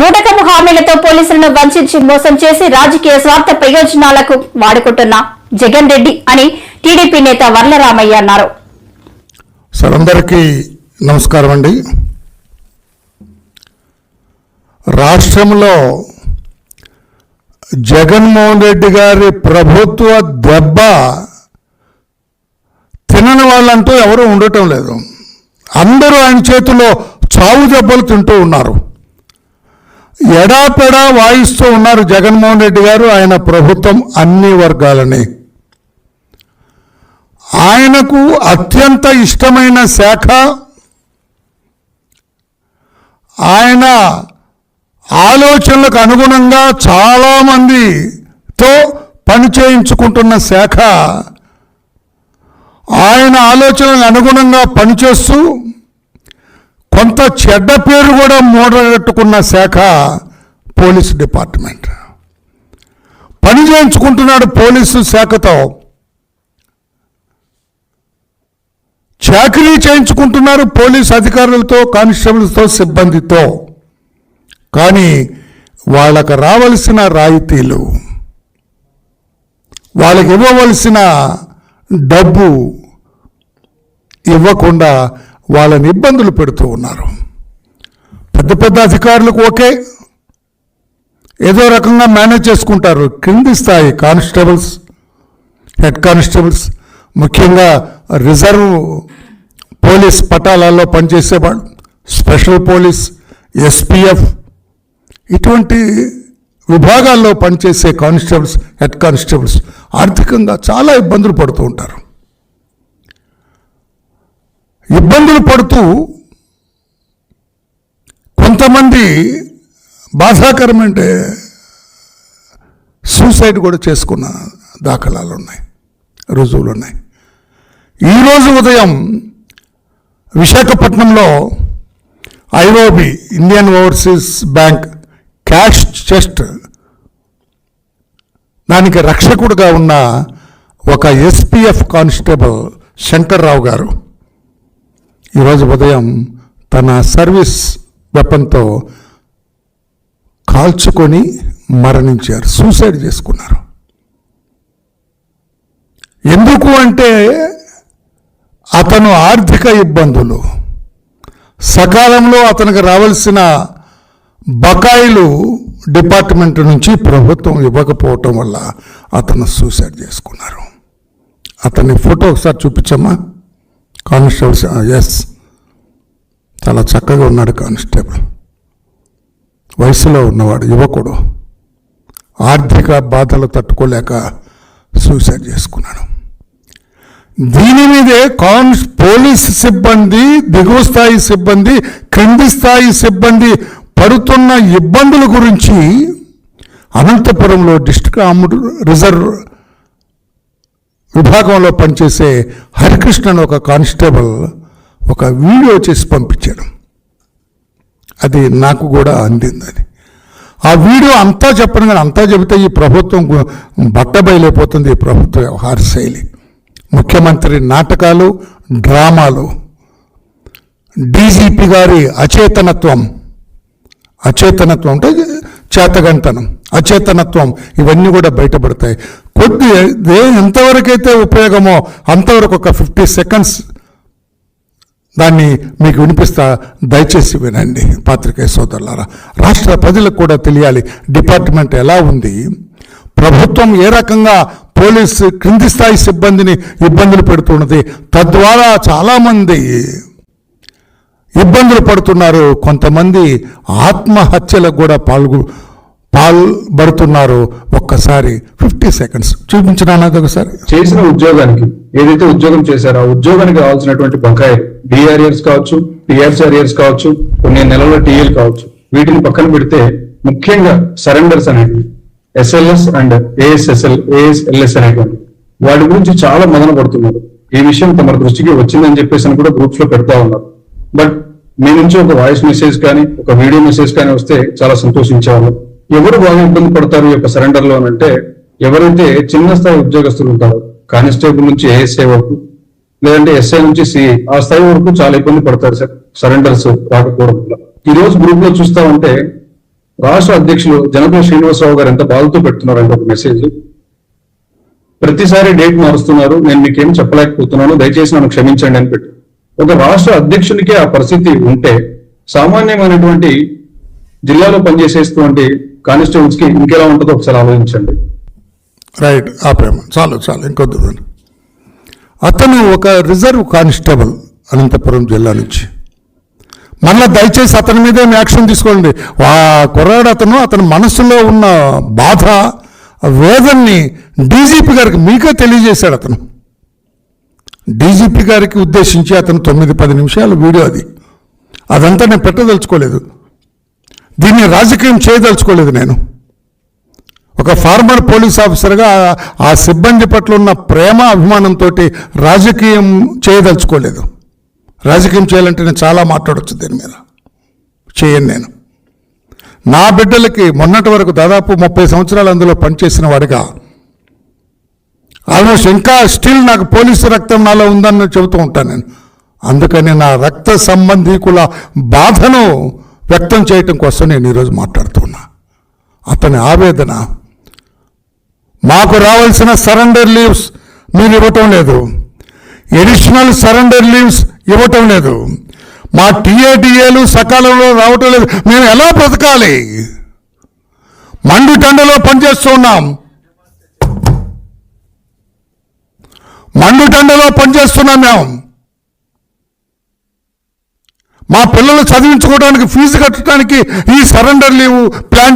బూటకపు హామీలతో పోలీసులను వంచించి మోసం చేసి రాజకీయ స్వార్థ ప్రయోజనాలకు వాడుకుంటున్న జగన్ రెడ్డి అని టీడీపీ నేత వర్లరామయ్య అన్నారు. సార్ అందరికీ నమస్కారం అండి. రాష్ట్రంలో జగన్మోహన్ రెడ్డి గారి ప్రభుత్వ దెబ్బ తినని వాళ్ళంటూ ఎవరూ ఉండటం లేదు. అందరూ ఆయన చేతిలో చావు దెబ్బలు తింటూ ఉన్నారు. ఎడాపెడా వాయిస్తూ ఉన్నారు జగన్మోహన్ రెడ్డి గారు. ఆయన ప్రభుత్వం అన్ని వర్గాలని. ఆయనకు అత్యంత ఇష్టమైన శాఖ ఆయన ఆలోచనలకు అనుగుణంగా చాలామందితో పని చేయించుకుంటున్న శాఖ. ఆయన ఆలోచనలకు అనుగుణంగా పనిచేస్తూ కొంత చెడ్డ పేరు కూడా మూడగట్టుకున్న శాఖ పోలీస్ డిపార్ట్మెంట్. పని చేయించుకుంటున్నాడు పోలీసు శాఖతో. చాకరీ చేయించుకుంటున్నారు పోలీస్ అధికారులతో కానిస్టేబుల్స్తో సిబ్బందితో. కానీ వాళ్ళకు రావలసిన రాయితీలు వాళ్ళకి ఇవ్వవలసిన డబ్బు ఇవ్వకుండా వాళ్ళని ఇబ్బందులు పెడుతూ ఉన్నారు. పెద్ద పెద్ద అధికారులకు ఓకే. ఏదో రకంగా మేనేజ్ చేసుకుంటారు. కింది స్థాయి కానిస్టేబుల్స్ హెడ్ కానిస్టేబుల్స్ ముఖ్యంగా రిజర్వ్ పోలీస్ పటాలాల్లో పనిచేసేవాళ్ళు స్పెషల్ పోలీస్ ఎస్పీఎఫ్ ఇటువంటి విభాగాల్లో పనిచేసే కానిస్టేబుల్స్ హెడ్ కానిస్టేబుల్స్ ఆర్థికంగా చాలా ఇబ్బందులు పడుతూ ఉంటారు. ఇబ్బందులు పడుతూ కొంతమంది బాధాకరమంటే సూసైడ్ కూడా చేసుకున్న దాఖలాలు ఉన్నాయి రుజువులు ఉన్నాయి. ఈరోజు ఉదయం విశాఖపట్నంలో IOB Indian overseas bank cash chest దానికి రక్షకుడుగా ఉన్న ఒక ఎస్పీఎఫ్ కానిస్టేబుల్ శంకర్రావు గారు ఈరోజు ఉదయం తన సర్వీస్ వెపన్తో కాల్చుకొని మరణించారు. సూసైడ్ చేసుకున్నారు. ఎందుకు అంటే అతను ఆర్థిక ఇబ్బందులు. సకాలంలో అతనికి రావాల్సిన బకాయిలు డిపార్ట్మెంట్ నుంచి ప్రభుత్వం ఇవ్వకపోవటం వల్ల అతను సూసైడ్ చేసుకున్నారు. అతని ఫోటో ఒకసారి చూపించమ్మా. కానిస్టేబుల్స్ ఎస్ చాలా చక్కగా ఉన్నాడు కానిస్టేబుల్. వయసులో ఉన్నవాడు యువకుడు. ఆర్థిక బాధలు తట్టుకోలేక సూసైడ్ చేసుకున్నాడు. దీని మీదే కాన్స్ పోలీస్ సిబ్బంది దిగువ స్థాయి సిబ్బంది క్రింది స్థాయి సిబ్బంది పడుతున్న ఇబ్బందుల గురించి అనంతపురంలో డిస్ట్రిక్ట్ ఆర్మ్డ్ రిజర్వ్ విభాగంలో పనిచేసే హరికృష్ణన్ ఒక కానిస్టేబుల్ ఒక వీడియో చేసి పంపించాడు. అది నాకు కూడా అందింది అది. ఆ వీడియో అంతా చెప్పను కానీ అంతా చెబితే ఈ ప్రభుత్వం బట్ట బట్టబయలైపోతుంది ఈ ప్రభుత్వ వ్యవహార శైలి. ముఖ్యమంత్రి నాటకాలు డ్రామాలు డీజీపీ గారి అచేతనత్వం. అచేతనత్వం అంటే చేతగంటనం అచేతనత్వం ఇవన్నీ కూడా బయటపడతాయి. కొద్ది దే ఎంతవరకైతే ఉపయోగమో అంతవరకు ఒక ఫిఫ్టీ సెకండ్స్ దాన్ని మీకు వినిపిస్తా దయచేసి వినండి పాత్రికేయ సోదరులారా. రాష్ట్ర ప్రజలకు కూడా తెలియాలి డిపార్ట్మెంట్ ఎలా ఉంది? ప్రభుత్వం ఏ రకంగా పోలీసు క్రింది స్థాయి సిబ్బందిని ఇబ్బందులు పెడుతున్నది? తద్వారా చాలామంది ఇబ్బందులు పడుతున్నారు. కొంతమంది ఆత్మహత్యలకు కూడా పాల్గొ పాల్పడుతున్నారు. ఒక్కసారి ఫిఫ్టీ సెకండ్స్ చూపించడానికి ఒకసారి? చేసిన ఉద్యోగానికి ఏదైతే ఉద్యోగం చేశారో ఆ ఉద్యోగానికి రావాల్సినటువంటి బకాయి డిఆర్ఎస్ కావచ్చు టిఆర్సీఆర్ఏర్స్ కావచ్చు కొన్ని నెలల టీఎల్ కావచ్చు వీటిని పక్కన పెడితే ముఖ్యంగా సరెండర్స్ అనేవి ఎస్ఎల్ఎస్ అండ్ ఏఎస్ఎస్ఎల్ ఏఎస్ఎల్ఎస్ అనేటువంటి వాటి గురించి చాలా మదన పడుతున్నారు. ఈ విషయం తమ దృష్టికి వచ్చిందని చెప్పేసి అని కూడా గ్రూప్స్లో పెడతా ఉన్నారు. బట్ మీ నుంచి ఒక వాయిస్ మెసేజ్ కానీ ఒక వీడియో మెసేజ్ కానీ వస్తే చాలా సంతోషించేవాళ్ళు. ఎవరు బాగా ఇబ్బంది పడతారు ఈ యొక్క సరెండర్లో అంటే ఎవరైతే చిన్న స్థాయి ఉద్యోగస్తులు ఉంటారు కానిస్టేబుల్ నుంచి ఏఎస్ఐ వరకు లేదంటే ఎస్ఐ నుంచి సిఐ ఆ స్థాయి వరకు చాలా ఇబ్బంది పడతారు సార్ సరెండర్స్ రాకపోవడం వల్ల. ఈ రోజు గ్రూప్లో చూస్తా ఉంటే రాష్ట్ర అధ్యక్షులు జనపల్లి శ్రీనివాసరావు గారు ఎంత బాధతో పెడుతున్నారంటే ఒక మెసేజ్ ప్రతిసారి డేట్ మారుస్తున్నారు నేను మీకేం చెప్పలేకపోతున్నాను దయచేసి నన్ను క్షమించండి అని పెట్టు ఒక రాష్ట్ర అధ్యక్షునికి ఆ పరిస్థితి ఉంటే సామాన్యమైనటువంటి జిల్లాలో పనిచేసేటువంటి కానిస్టేబుల్స్కి ఇంకెలా ఉంటుందో ఒకసారి ఆలోచించండి. రైట్ ఆపేమ చాలు చాలు ఇంకొద్దు అతను ఒక రిజర్వ్ కానిస్టేబుల్ అనంతపురం జిల్లా నుంచి. మళ్ళీ దయచేసి అతని మీదే యాక్షన్ తీసుకోండి. ఆ కుర్రాడు అతను అతని మనసులో ఉన్న బాధ వేదన్ని డీజీపీ గారికి మీకే తెలియజేశాడు అతను. డీజీపీ గారికి ఉద్దేశించి అతను తొమ్మిది పది నిమిషాల వీడియో అది. అదంతా నేను పెట్టదలుచుకోలేదు. దీన్ని రాజకీయం చేయదలుచుకోలేదు నేను. ఒక ఫార్మర్ పోలీస్ ఆఫీసర్గా ఆ- సిబ్బంది పట్ల ఉన్న ప్రేమ అభిమానంతో రాజకీయం చేయదలుచుకోలేదు. రాజకీయం చేయాలంటే నేను చాలా మాట్లాడవచ్చు దీని మీద. చేయను నేను. నా బిడ్డలకి మొన్నటి వరకు దాదాపు ముప్పై సంవత్సరాలు అందులో పనిచేసిన వాడిగా ఆల్మోస్ట్ ఇంకా స్టిల్ నాకు పోలీసు రక్తం నాలో ఉందని చెబుతూ ఉంటాను నేను. అందుకని నా రక్త సంబంధీకుల బాధను వ్యక్తం చేయటం కోసం నేను ఈరోజు మాట్లాడుతున్నా అతని ఆవేదన మాకు రావాల్సిన సరెండర్ లీవ్స్ మీరు ఇవ్వటం లేదు. ఎడిషనల్ సరెండర్ లీవ్స్ ఇవ్వటం లేదు. మా టీఏడిఏలు సకాలంలో రావటం లేదు. మేము ఎలా బ్రతకాలి? మండు టెండలో పనిచేస్తున్నాం మండుటండలో పనిచేస్తున్నాం మేము. మా పిల్లలు చదివించుకోవడానికి ఫీజు కట్టడానికి ఈ సరెండర్ లీవ్ ప్లాన్